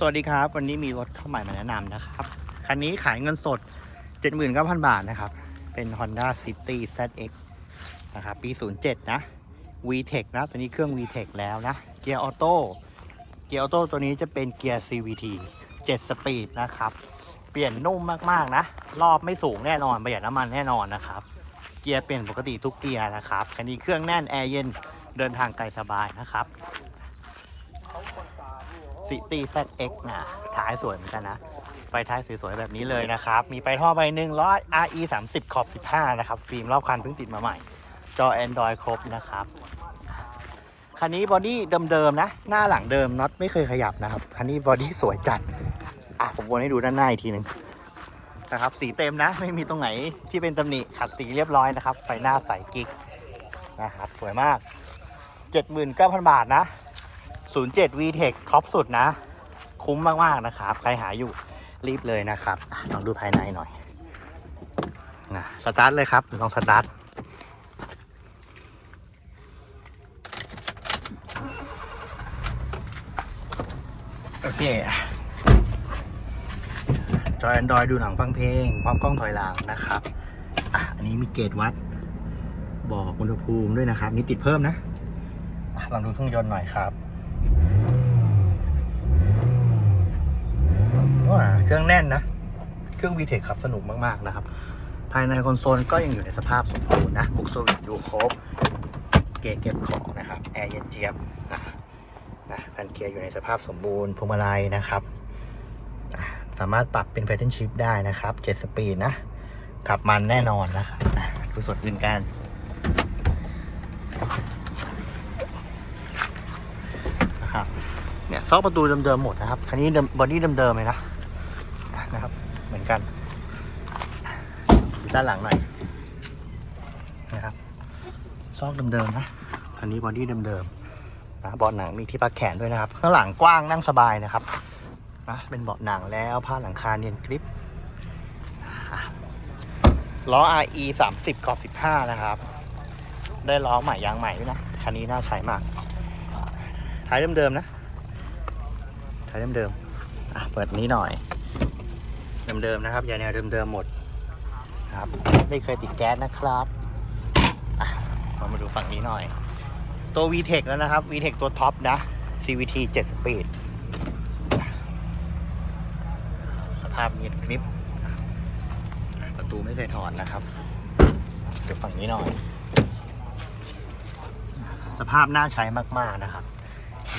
สวัสดีครับ วันนี้มีรถเข้าใหม่มาแนะนำนะครับ คันนี้ขายเงินสด 79,000 บาทนะครับ เป็น Honda City ZX นะครับ ปี 07 นะ VTEC นะ ตัวนี้เครื่อง VTEC แล้วนะ เกียร์ออโต้ เกียร์ออโต้ตัวนี้จะเป็นเกียร์ CVT 7 สปีดนะครับ เปลี่ยนนุ่มมากๆนะ รอบไม่สูงแน่นอน ประหยัดน้ำมันแน่นอนนะครับ เกียร์เปลี่ยนปกติทุกเกียร์นะครับ คันนี้เครื่องแน่นแอร์เย็น เดินทางไกลสบายนะครับ ซิตี้ ZX นะท้ายสวยเหมือนกันนะ ไฟท้ายสวยๆแบบนี้เลยนะครับ มีไปท่อใบหนึ่งล้อ RE 30ขอบ 15 นะครับ ฟิล์มรอบคันเพิ่งติดมาใหม่ จอ Android ครบนะครับ คันนี้บอดี้เดิมๆนะ หน้าหลังเดิมน็อตไม่เคยขยับนะครับ คันนี้บอดี้สวยจัด อะผมวนให้ดูด้านหน้าอีกทีหนึ่งนะครับ สีเต็มนะ ไม่มีตรงไหนที่เป็นตำหนิขัดสีเรียบร้อยนะครับ ไฟหน้าใสกิ๊กนะครับ สวยมาก 79,000 บาทนะ 07 VTEC ท็อปสุดนะ คุ้มมาก ๆ นะครับ ใครหาอยู่รีบเลยนะครับลองดูภายในหน่อยนะสตาร์ทเลยครับ ลองสตาร์ทโอเคจอย Android ดูหนังฟังเพลง ความกล้องถอยหลังนะครับ อะ อันนี้มีเกจวัด บอกอุณหภูมิด้วยนะครับ นี่ติดเพิ่มนะลองดูเครื่องยนต์หน่อยครับ ว้าเครื่องแน่นนะ เครื่อง VTEC ขับสนุกมากๆนะครับ ภายในคอนโซลก็ยังอยู่ในสภาพสมบูรณ์นะ บุกโซวิตอยู่ครบ เกียร์เก็บของนะครับ แอร์เย็นเจี๊ยบนะนะแผ่นเกียร์อยู่ในสภาพสมบูรณ์พวงมาลัยนะครับ สามารถปรับเป็นแพทเทิร์นชิพได้นะครับ 7 สปีดนะ ขับมันแน่นอนนะครับอะดูส่วนอื่นกัน นะครับเนี่ย ซอกประตูเดิมๆหมดนะครับ คันนี้เดิมบอดี้เดิมๆเลยนะนะครับ เหมือนกันด้านหลังหน่อยนะครับ ซอกเดิมๆนะคันนี้บอดี้เดิมๆนะเบาะหนังมีที่พักแขนด้วยนะครับ ข้างหลังกว้างนั่งสบายนะครับนะเป็นเบาะหนังแล้วผ้าหลังคาเนียนกริปอะล้อ RE 30ขอบ15 นะครับ ได้ล้อใหม่ยางใหม่ด้วยนะ คันนี้น่าใช้มาก ท้ายเดิมๆนะ ท้เดิมๆอะเปิดนี้หน่อย เดิมๆนะครับยาแนวเดิมๆหมดครับไม่เคยติดแก๊สนะครับอะเรามาดูฝั่งนี้หน่อย ตัว VTEC แล้วนะครับ VTEC ตัวท็อปนะ CVT 7 Speed สภาพเนียนคลิปประตูไม่เคยถอดนะครับเดี๋ยวฝั่งนี้หน่อย สภาพน่าใช้มากๆนะครับ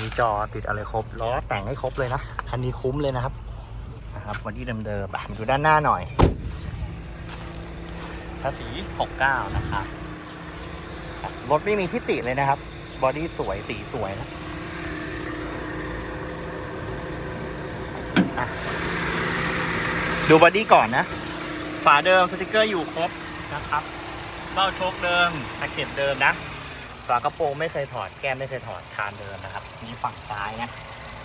มีจอติดอะไรครบล้อแต่งให้ครบเลยนะคันนี้คุ้มเลยนะครับนะครับวันที่เดิมๆอะมาดูด้านหน้าหน่อยภาษี69 นะครับอะรถไม่มีที่ติเลยนะครับ บอดี้สวย สีสวยนะอะดูบอดี้ก่อนนะ ฝาเดิมสติกเกอร์อยู่ครบนะครับ เบ้าโชคเดิมตะเข็บเดิมนะ ฝากระโปรงไม่เคยถอดแก้มไม่เคยถอดคานเดิมนะครับนี่ฝั่งซ้ายนะ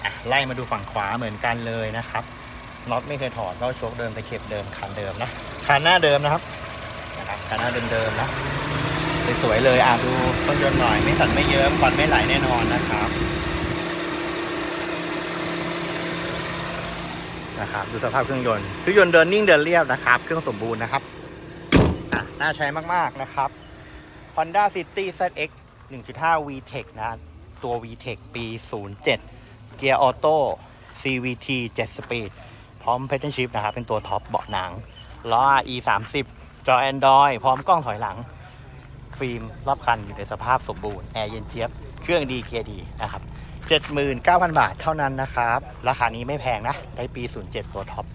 อะไล่มาดูฝั่งขวาเหมือนกันเลยนะครับน็อตไม่เคยถอดเบ้าโชคเดิมตะเข็บเดิมคานเดิมนะคานหน้าเดิมนะครับนะครับคานหน้าเดิมๆนะสวยๆเลยอะดูเครื่องยนต์หน่อยไม่สั่นไม่เยิ้มควันไม่ไหลแน่นอนนะครับนะครับดูสภาพเครื่องยนต์เครื่องยนต์เดินนิ่งเดินเรียบนะครับ เครื่องสมบูรณ์นะครับน่าใช้มากๆนะครับ Honda City ZX 1.5 VTEC นะ ตัว VTEC ปี 07 เกียร์ออโต้ CVT 7 Speed พร้อม p a t t e r n Shift นะครับ เป็นตัวท็อปเบาะหนัง ล้อ RE 30จอ Android พร้อมกล้องถอยหลัง ฟิล์มรอบคันอยู่ในสภาพสมบูรณ์ แอร์เย็นเจี๊ยบ เครื่องดีเกียร์ดีนะครับ 79,000 บาทเท่านั้นนะครับ ราคานี้ไม่แพงนะ ได้ปี 07 ตัวท็อป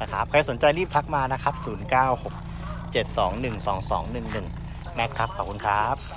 นะครับ ใครสนใจรีบทักมานะครับ 096 721 2211 แม็กครับ ขอบคุณครับ